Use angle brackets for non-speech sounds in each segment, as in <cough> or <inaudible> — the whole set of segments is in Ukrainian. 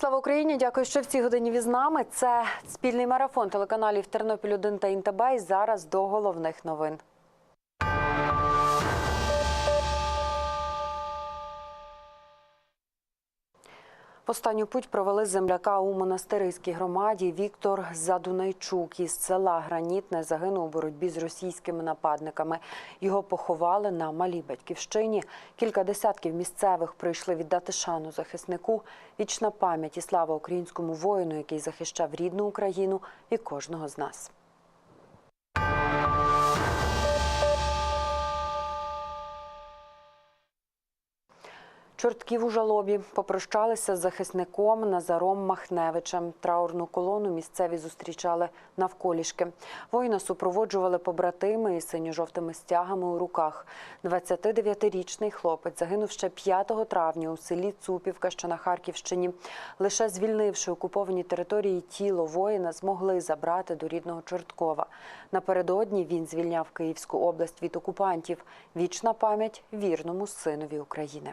Слава Україні! Дякую, що в цій годині ви з нами. Це спільний марафон телеканалів Тернопіль 1 та Інтебе. Зараз до головних новин. Останню путь провели земляка у монастириській громаді. Віктор Задунайчук із села Гранітне загинув у боротьбі з російськими нападниками. Його поховали на малій батьківщині. Кілька десятків місцевих прийшли віддати шану захиснику. Вічна пам'ять і слава українському воїну, який захищав рідну Україну і кожного з нас. Чортків у жалобі попрощалися з захисником Назаром Махневичем. Траурну колону місцеві зустрічали навколішки. Воїна супроводжували побратими із синьо-жовтими стягами у руках. 29-річний хлопець загинув ще 5 травня у селі Цупівка, що на Харківщині. Лише звільнивши окуповані території тіло воїна, змогли забрати до рідного Чорткова. Напередодні він звільняв Київську область від окупантів. Вічна пам'ять вірному синові України.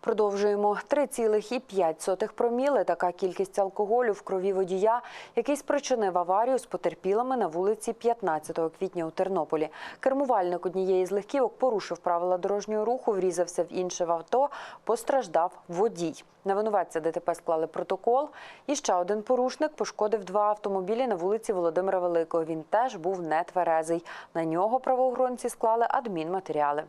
Продовжуємо 3,5 проміли. Така кількість алкоголю в крові водія, який спричинив аварію з потерпілими на вулиці 15 квітня у Тернополі. Кермувальник однієї з легківок порушив правила дорожнього руху, врізався в інше в авто. Постраждав водій. На винуватця ДТП склали протокол. І ще один порушник пошкодив два автомобілі на вулиці Володимира Великого. Він теж був нетверезий. На нього правоохоронці склали адмінматеріали.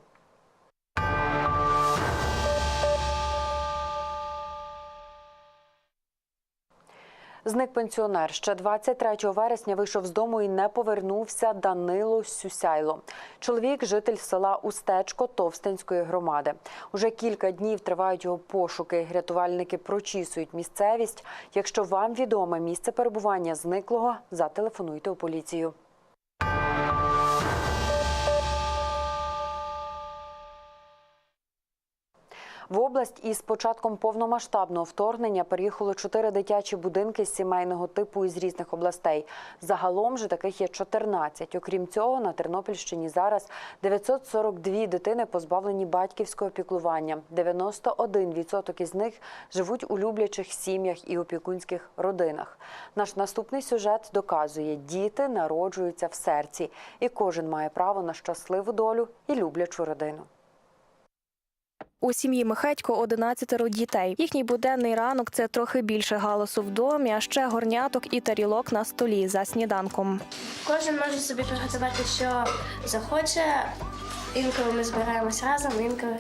Зник пенсіонер. Ще 23 вересня вийшов з дому і не повернувся Данило Сюсяйло. Чоловік – житель села Устечко Товстинської громади. Уже кілька днів тривають його пошуки. Рятувальники прочісують місцевість. Якщо вам відоме місце перебування зниклого, зателефонуйте у поліцію. В область із початком повномасштабного вторгнення переїхало чотири дитячі будинки з сімейного типу із різних областей. Загалом же таких є 14. Окрім цього, на Тернопільщині зараз 942 дитини позбавлені батьківського піклування. 91% із них живуть у люблячих сім'ях і опікунських родинах. Наш наступний сюжет доказує, діти народжуються в серці, і кожен має право на щасливу долю і люблячу родину. У сім'ї Михедько 11 дітей. Їхній буденний ранок це трохи більше галасу в домі, а ще горняток і тарілок на столі за сніданком. Кожен може собі приготувати, що захоче. Інколи ми збираємось разом, інколи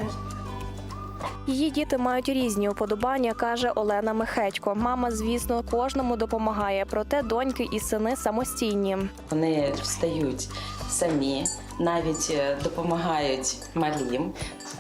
Її діти мають різні уподобання, каже Олена Михедько. Мама, звісно, кожному допомагає, проте доньки і сини самостійні. Вони встають самі, навіть е, допомагають малім.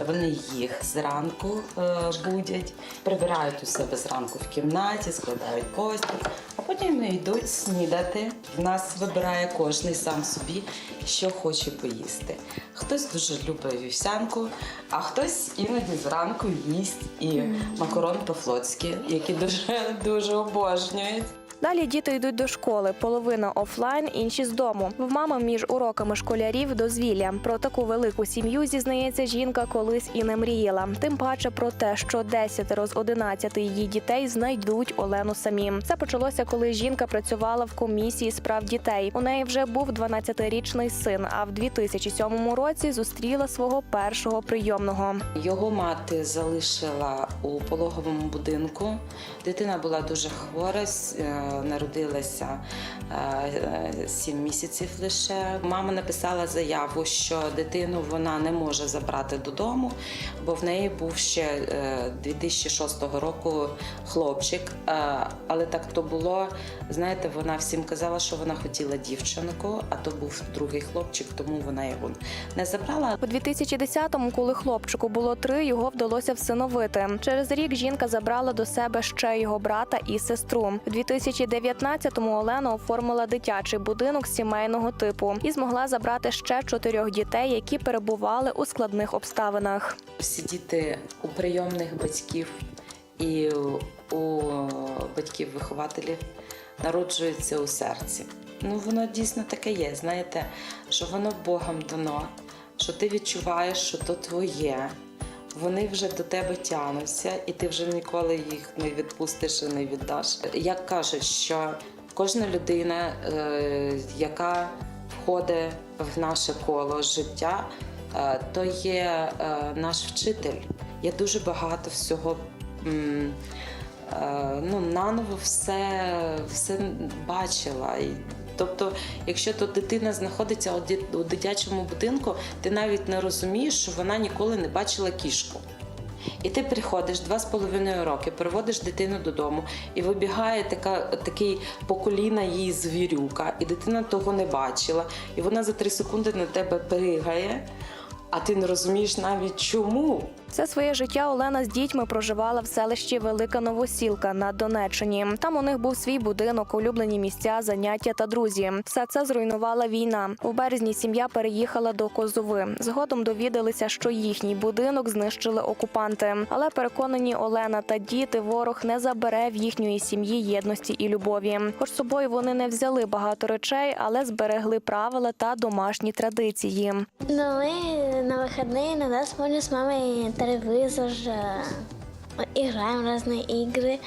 Вони їх зранку е, будять, прибирають у себе зранку в кімнаті, складають постіль, а потім йдуть снідати. В нас вибирає кожний сам собі, що хоче поїсти. Хтось дуже любить вівсянку, а хтось іноді зранку їсть і макарон по-флотськи, які дуже <laughs> дуже обожнюють. Далі діти йдуть до школи. Половина офлайн, інші з дому. В мами між уроками школярів дозвілля. Про таку велику сім'ю зізнається жінка колись і не мріяла. Тим паче про те, що 10 з 11 її дітей знайдуть Олену самі. Це почалося, коли жінка працювала в комісії з прав дітей. У неї вже був 12-річний син. А в 2007 році зустріла свого першого прийомного. Його мати залишила у пологовому будинку. Дитина була дуже хвора, е, народилася 7 місяців лише. Мама написала заяву, що дитину вона не може забрати додому, бо в неї був ще е, 2006 року хлопчик. Е, Але так то було. Знаєте, вона всім казала, що вона хотіла дівчинку, а то був другий хлопчик, тому вона його не забрала. У 2010-му, коли хлопчику було три, його вдалося всиновити. Через рік жінка забрала до себе ще його брата і сестру. У 2000 2019-му Олена оформила дитячий будинок сімейного типу і змогла забрати ще чотирьох дітей, які перебували у складних обставинах. Всі діти у прийомних батьків і у батьків-вихователів народжуються у серці. Ну, воно дійсно таке є. Знаєте, що воно Богом дано, що ти відчуваєш, що то твоє. Вони вже до тебе тянуться, і ти вже ніколи їх не відпустиш і не віддаш. Як кажуть, що кожна людина, е, яка входить в наше коло життя, е, то є е, наш вчитель. Я дуже багато всього. Ну, наново все, все бачила. Тобто, якщо то дитина знаходиться у дитячому будинку, ти навіть не розумієш, що вона ніколи не бачила кішку. І ти приходиш два з половиною роки, приводиш дитину додому, і вибігає така, такий по коліна її звірюка, і дитина того не бачила. І вона за три секунди на тебе пригає, а ти не розумієш навіть чому. Все своє життя Олена з дітьми проживала в селищі Велика Новосілка на Донеччині. Там у них був свій будинок, улюблені місця, заняття та друзі. Все це зруйнувала війна. У березні сім'я переїхала до Козови. Згодом довідалися, що їхній будинок знищили окупанти. Але переконані Олена та діти, ворог не забере в їхньої сім'ї єдності і любові. Хоч з собою вони не взяли багато речей, але зберегли правила та домашні традиції. Ну, мы на выходные иногда смотрим с мамой телевизор, э, играем в разные игры,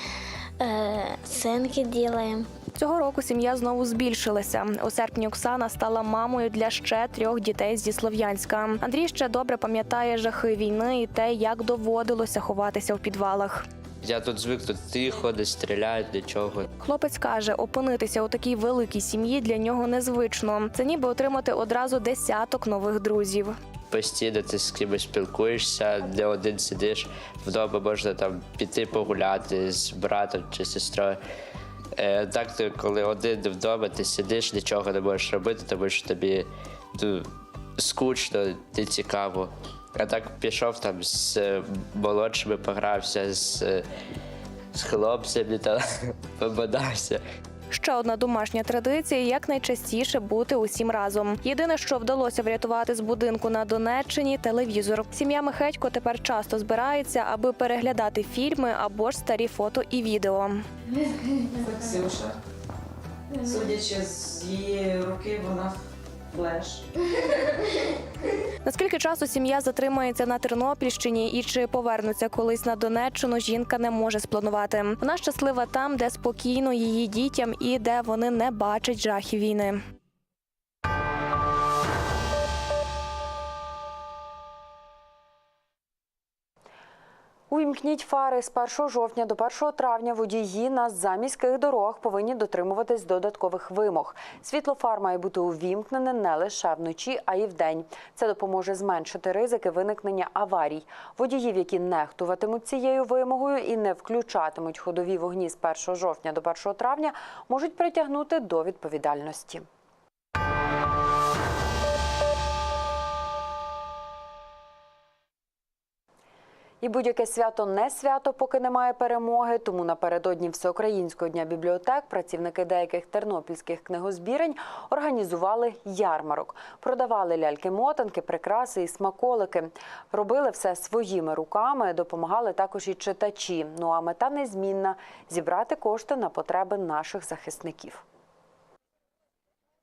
э, сценки делаем. Цього року сім'я знову збільшилася. У серпні Оксана стала мамою для ще трьох дітей зі Слов'янська. Андрій ще добре пам'ятає жахи війни і те, як доводилося ховатися в підвалах. Я тут звик, тут тихо, де стріляють, для чого. Хлопець каже, опинитися у такій великій сім'ї для нього незвично. Це ніби отримати одразу десяток нових друзів. Постійно ти з кимось спілкуєшся, де один сидиш, вдома можна там піти погуляти з братом чи сестрою. Е, так, ти, коли один вдома, ти сидиш, нічого не можеш робити, тому що тобі ну, скучно, не цікаво. А так пішов там з е, молодшими, погрався з, е, з хлопцями та <laughs> пободався. Ще одна домашня традиція якнайчастіше бути усім разом. Єдине, що вдалося врятувати з будинку на Донеччині телевізор. Сім'я Михедько тепер часто збирається, аби переглядати фільми або ж старі фото і відео. Ксюша, судячи з її руки, вона флеш. Наскільки часу сім'я затримається на Тернопільщині і чи повернуться колись на Донеччину, жінка не може спланувати. Вона щаслива там, де спокійно її дітям і де вони не бачать жахів війни. Увімкніть фари з 1 жовтня до 1 травня водії на заміських дорогах повинні дотримуватись додаткових вимог. Світло фар має бути увімкнене не лише вночі, а й вдень. Це допоможе зменшити ризики виникнення аварій. Водіїв, які нехтуватимуть цією вимогою і не включатимуть ходові вогні з 1 жовтня до 1 травня, можуть притягнути до відповідальності. І будь-яке свято не свято, поки немає перемоги. Тому напередодні Всеукраїнського дня бібліотек працівники деяких тернопільських книгозбірень організували ярмарок, продавали ляльки-мотанки, прикраси і смаколики. Робили все своїми руками, допомагали також і читачі. Ну а мета незмінна зібрати кошти на потреби наших захисників.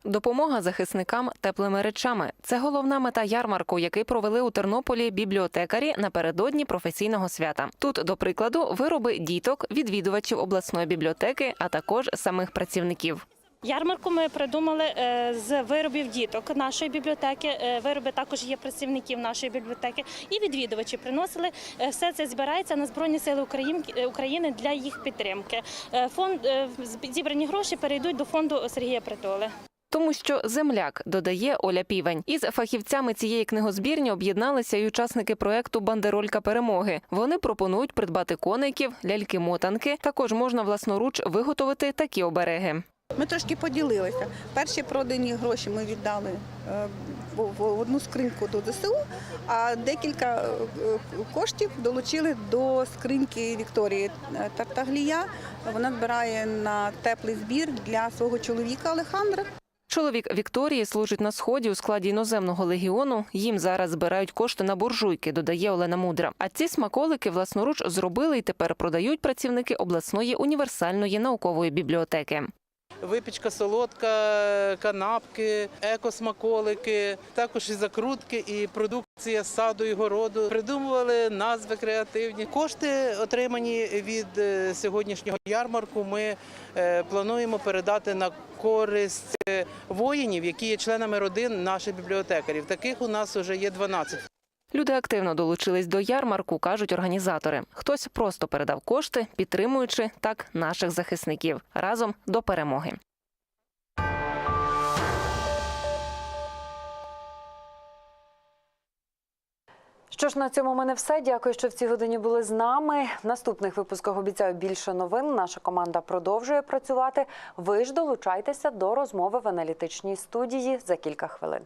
Допомога захисникам теплими речами це головна мета ярмарку, який провели у Тернополі бібліотекарі напередодні професійного свята. Тут, до прикладу, вироби діток, відвідувачів обласної бібліотеки, а також самих працівників. Ярмарку ми придумали е, з виробів діток нашої бібліотеки. Е, Вироби також є працівників нашої бібліотеки і відвідувачі приносили. Е, Все це збирається на Збройні Сили України для їх підтримки. Фонд зібрані гроші перейдуть до фонду Сергія Притули. Тому що земляк додає Оля Півень. Із фахівцями цієї книгозбірні об'єдналися й учасники проекту Бандеролька перемоги. Вони пропонують придбати коників, ляльки-мотанки. Також можна власноруч виготовити такі обереги. Ми трошки поділилися. Перші продані гроші ми віддали е, в одну скриньку до ЗСУ, а декілька е, коштів долучили до скриньки Вікторії Е, Тартаглія. Вона збирає на теплий збір для свого чоловіка Олександра. Чоловік Вікторії служить на сході у складі іноземного легіону. Їм зараз збирають кошти на буржуйки, додає Олена Мудра. А ці смаколики власноруч зробили і тепер продають працівники обласної універсальної наукової бібліотеки. Випічка солодка, канапки, екосмаколики, також і закрутки, і продукція саду і городу. Придумували назви креативні. Кошти, отримані від е, сьогоднішнього ярмарку, ми е, плануємо передати на користь е, воїнів, які є членами родин наших бібліотекарів. Таких у нас вже є 12. Люди активно долучились до ярмарку, кажуть організатори. Хтось просто передав кошти, підтримуючи так наших захисників разом до перемоги. Що ж на цьому в мене все. Дякую, що в цій годині були з нами. В наступних випусках обіцяю більше новин. Наша команда продовжує працювати. Ви ж долучайтеся до розмови в аналітичній студії за кілька хвилин.